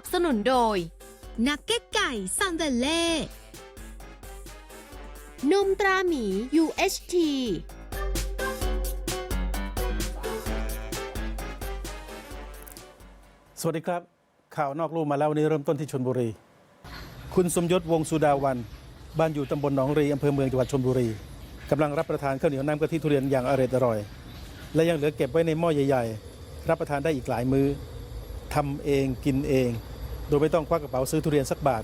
ับสนุนโดย นักเก็ตไก่ซังเดเล่ นมตราหมี UHT สวัสดีครับ ข่าวนอกลู่มาแล้ววันนี้เริ่มต้นที่ชนบุรี คุณสมยศวงสุดาวัน บ้านอยู่ตำบลหนองรีอำเภอเมืองจังหวัดชนบุรีกำลังรับประทานข้าวเหนียวน้ำกะทิทุเรียนอย่างอร่อยอร่อย และยังเหลือเก็บไว้ในหม้อใหญ่ ๆ รับประทานได้อีกหลายมื้อทำเองกินเอง โดยไม่ต้องควักกระเป๋าซื้อทุเรียนสักบาท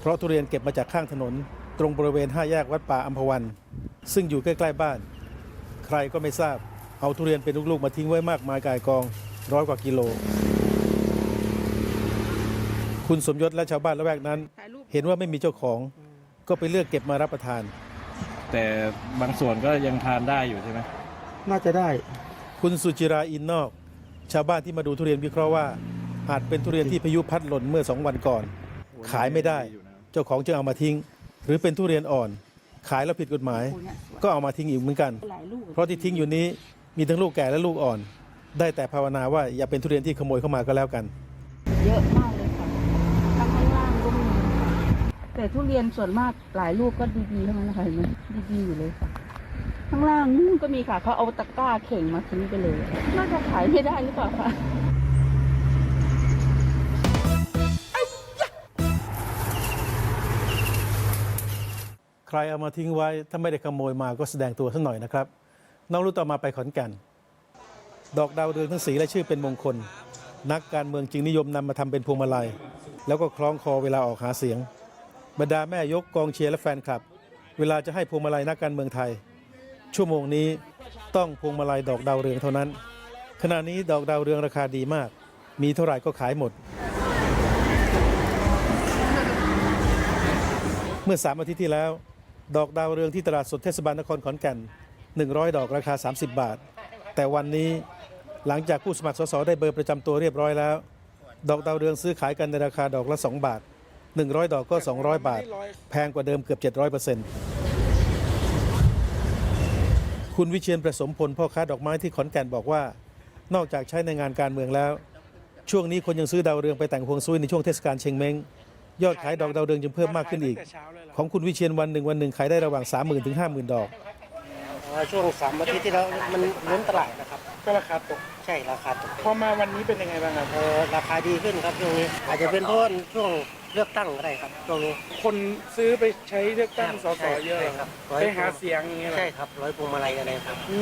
เพราะทุเรียนเก็บมาจากข้างถนน ตรงบริเวณห้าแยกวัดป่าอัมพวัน ซึ่งอยู่ใกล้ๆบ้าน ใครก็ไม่ทราบ เอาทุเรียนเป็นลูกๆมาทิ้งไว้มากมายกายกองร้อยกว่ากิโล คุณสมยศและชาวบ้านละแวกนั้น เห็นว่าไม่มีเจ้าของ ก็ไปเลือกเก็บมารับประทาน แต่บางส่วนก็ยังทานได้อยู่ใช่ไหมน่าจะได้ คุณสุจิราอินนอก ชาวบ้านที่มาดูทุเรียนวิเคราะห์ว่า อาจเป็นทุเรียนที่พายุพัดหล่นเมื่อสองวันก่อน ขายไม่ได้ เจ้าของจึงเอามาทิ้ง หรือเป็นทุเรียนอ่อน ขายแล้วผิดกฎหมาย ก็เอามาทิ้งอีกเหมือนกัน เพราะที่ทิ้งอยู่นี้มีทั้งลูกแก่และลูกอ่อน ได้แต่ภาวนาว่าอย่าเป็นทุเรียนที่ขโมยเข้ามาก็แล้วกัน เยอะมากเลยค่ะข้างข้างล่างก็มีค่ะแต่ทุเรียนส่วนมากหลายลูกก็ดีๆทั้งนั้นนะคะเห็นไหมดีๆอยู่เลยค่ะข้างล่างนู่นก็มีค่ะเขาเอาตะกร้าเข่งมาทิ้งไปเลย น่าจะขายไม่ได้หรือเปล่าคะ รเอามาทิ้งไว้ ถ้าไม่ได้ขโมยมาก็แสดงตัวสักหน่อยนะครับน้องรู้ต่อมาไปขอนแก่น ดอกดาวเรืองทั้งสีและชื่อเป็นมงคล นักการเมืองจึงนิยมนำมาทำเป็นพวงมาลัย แล้วก็คล้องคอเวลาออกหาเสียง บรรดาแม่ยกกองเชียร์และแฟนคลับ เวลาจะให้พวงมาลัยนักการเมืองไทย ชั่วโมงนี้ต้องพวงมาลัยดอกดาวเรืองเท่านั้น ขณะนี้ดอกดาวเรืองราคาดีมาก มีเท่าไหร่ก็ขายหมด เมื่อสามอาทิตย์ที่แล้ว ดอกดาวเรืองที่ตลาดสดเทศบาลนครขอนแก่น 100 ดอกราคา 30 บาท แต่วันนี้หลังจากผู้สมัครสสได้เบอร์ประจำตัวเรียบร้อยแล้ว ดอกดาวเรืองซื้อขายกันในราคาดอกละ 2 บาท 100 ดอกก็ 200 บาท แพงกว่าเดิมเกือบ 700เปอร์เซ็นต์คุณวิเชียนประสมพลพ่อค้าดอกไม้ที่ขอนแก่นบอกว่า นอกจากใช้ในงานการเมืองแล้ว ช่วงนี้คนยังซื้อดาวเรืองไปแต่งฮวงซุยในช่วงเทศกาลเชงเม้ง ยอดขายดอกดาวเรืองจึงเพิ่มมากขึ้นอีก ของคุณวิเชียนวันหนึ่งวันหนึ่งขายได้ระหว่าง 30,000 ถึง 50,000 ดอกอ่าช่วงสามอาทิตย์ที่แล้วมันล้นตลาดนะครับ ก็ราคาตกใช่ราคาตกพอมาวันนี้เป็นยังไงบ้างครับเออราคาดีขึ้นครับช่วงนี้อาจจะเป็นเพราะว่าช่วงเลือกตั้งก็ได้ครับช่วงนี้คนซื้อไปใช้เลือกตั้งสสใช่เยอะใช่ครับร้อยไปหาเสียงอย่างเงี้ยเหรอใช่ครับร้อยพวงมาลัยอะไรครับอื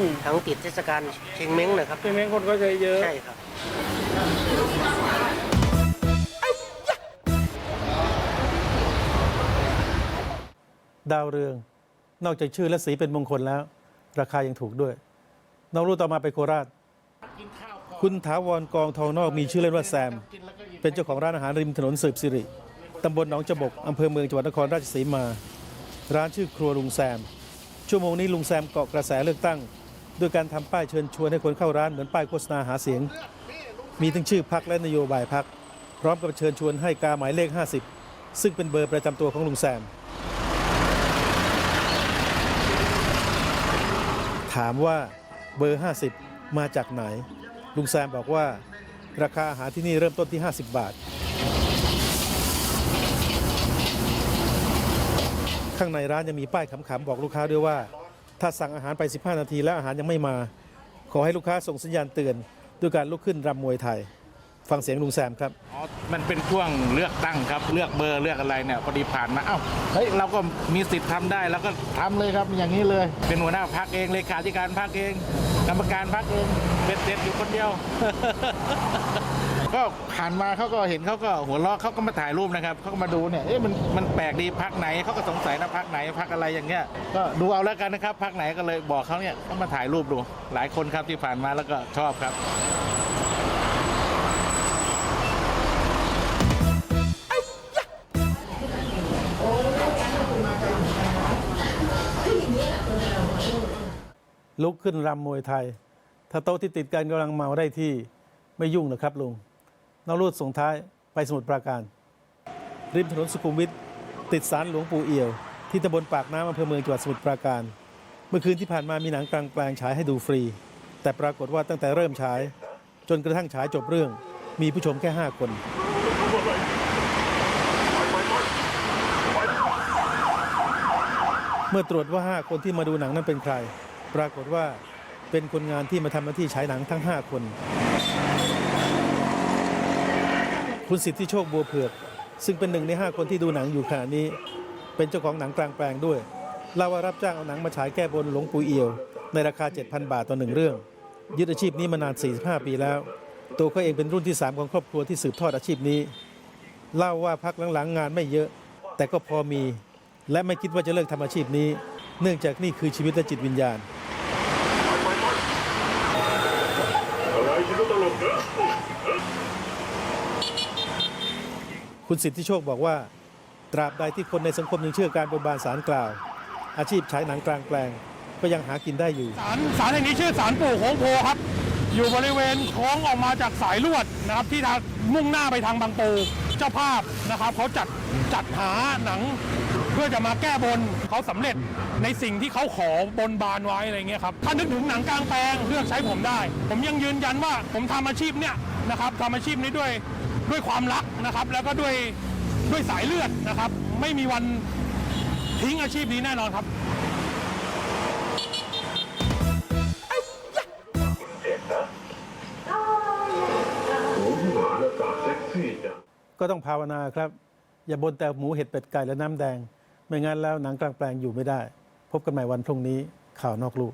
มทั้งติดเทศกาลเชงเม้งนะครับใช่ไหมคนก็ใช้เยอะใช่ครับ ดาวเรือง นอกจากชื่อและสีเป็นมงคลแล้ว ราคายังถูกด้วย น้องรู้ต่อมาไปโคราช คุณถาวรกองทองนอกมีชื่อเล่นว่าแซม เป็นเจ้าของร้านอาหารริมถนนสืบสิริตำบลหนองจบกอำเภอเมืองจังหวัดนครราชสีมา ร้านชื่อครัวลุงแซม ชั่วโมงนี้ลุงแซมเกาะกระแสเลือกตั้งด้วยการทำป้ายเชิญชวนให้คนเข้าร้านเหมือนป้ายโฆษณาหาเสียง มีทั้งชื่อพักและนโยบายพัก พร้อมกับเชิญชวนให้กาหมายเลข 50 ซึ่งเป็นเบอร์ประจำตัวของลุงแซม ถามว่าเบอร์ 50 มาจากไหน ลุงแซมบอกว่า ราคาอาหารที่นี่เริ่มต้นที่ 50 บาท ข้างในร้านยังมีป้ายขำๆบอกลูกค้าด้วยว่า ถ้าสั่งอาหารไป 15 นาทีแล้วอาหารยังไม่มา ขอให้ลูกค้าส่งสัญญาณเตือนด้วยการลุกขึ้นรำมวยไทย ฟังเสียงลุงแซมครับ อ๋อ มันเป็นช่วงเลือกตั้งครับ เลือกเบอร์เลือกอะไรเนี่ยพอดีผ่านมา เอ้า เฮ้ย เราก็มีสิทธิ์ทำได้เราก็ทำเลยครับ อย่างนี้เลย เป็นหัวหน้าพักเอง เลขาธิการพักเอง กรรมการพักเอง เป็นเด็ดอยู่คนเดียว ก็ผ่านมาเขาก็เห็นเขาก็หัวเราะเขาก็มาถ่ายรูปนะครับเขาก็มาดูเนี่ยเอ๊ะมันมันแปลกดีพักไหนเขาก็สงสัยนะพักไหนพักอะไรอย่างเงี้ยก็ดูเอาแล้วกันนะครับพักไหนก็เลยบอกเขาเนี่ยเขามาถ่ายรูปดู หลายคนครับที่ผ่านมาแล้วก็ชอบครับ ลุกขึ้นรำมวยไทย ถ้าโต๊ะที่ติดกันกำลังเมาได้ที่ไม่ยุ่งนะครับลุงนรูดส่งท้ายไปสมุทรปราการ ริมถนนสุขุมวิทติดสารหลวงปู่เอี่ยว ที่ตำบลปากน้ำอำเภอเมืองจังหวัดสมุทรปราการ เมื่อคืนที่ผ่านมามีหนังกลางแปลงฉายให้ดูฟรี แต่ปรากฏว่าตั้งแต่เริ่มฉาย จนกระทั่งฉายจบเรื่อง มีผู้ชมแค่ 5 คนเมื่อตรวจว่า 5 คนที่มาดูหนังนั้นเป็นใคร ปรากฏว่าเป็นคนงานที่มาทำหน้าที่ฉายหนังทั้ง 5 คน คุณสิทธิโชคบัวเผือก ซึ่งเป็นหนึ่งใน 5 คนที่ดูหนังอยู่ขณะนี้ เป็นเจ้าของหนังกลางแปลงด้วยเล่าว่ารับจ้างเอาหนังมาฉายแก้บนหลวงปู่เอี่ยว ในราคา 7,000 บาทต่อหนึ่งเรื่อง ยึดอาชีพนี้มานาน 45 ปีแล้ว ตัวเขาเองเป็นรุ่นที่ 3 ของครอบครัวที่สืบทอดอาชีพนี้ เล่าว่าพักหลังๆงานไม่เยอะ แต่ก็พอมี และไม่คิดว่าจะเลิกทำอาชีพนี้ เนื่องจากนี่คือชีวิตและจิตวิญญาณ คุณสิทธิโชคบอกว่า ตราบใดที่คนในสังคมยังเชื่อการบนบานสารกล่าว อาชีพฉายหนังกลางแปลง ก็ยังหากินได้อยู่ศาลศาลแห่งนี้ชื่อศาลปู่โขงโพครับ อยู่บริเวณโค้งออกมาจากสายลวดนะครับที่ทางมุ่งหน้าไปทางบางปูเจ้าภาพนะครับเขาจัดจัดหาหนังเพื่อจะมาแก้บนเขาสำเร็จในสิ่งที่เขาขอบนบานไว้อะไรเงี้ยครับถ้านึกถึงหนังกลางแปลงเลือกใช้ผมได้ ผมยังยืนยันว่าผมทำอาชีพเนี่ยนะครับทำอาชีพนี้ด้วย ด้วยความรักนะครับ แล้วก็ด้วยด้วยสายเลือดนะครับ ไม่มีวันทิ้งอาชีพนี้แน่นอนครับ ก็ต้องภาวนาครับ อย่าบนแต่หมูเห็ดเป็ดไก่และน้ำแดง ไม่งั้นแล้วหนังกลางแปลงอยู่ไม่ได้ พบกันใหม่วันพรุ่งนี้ข่าวนอกลูก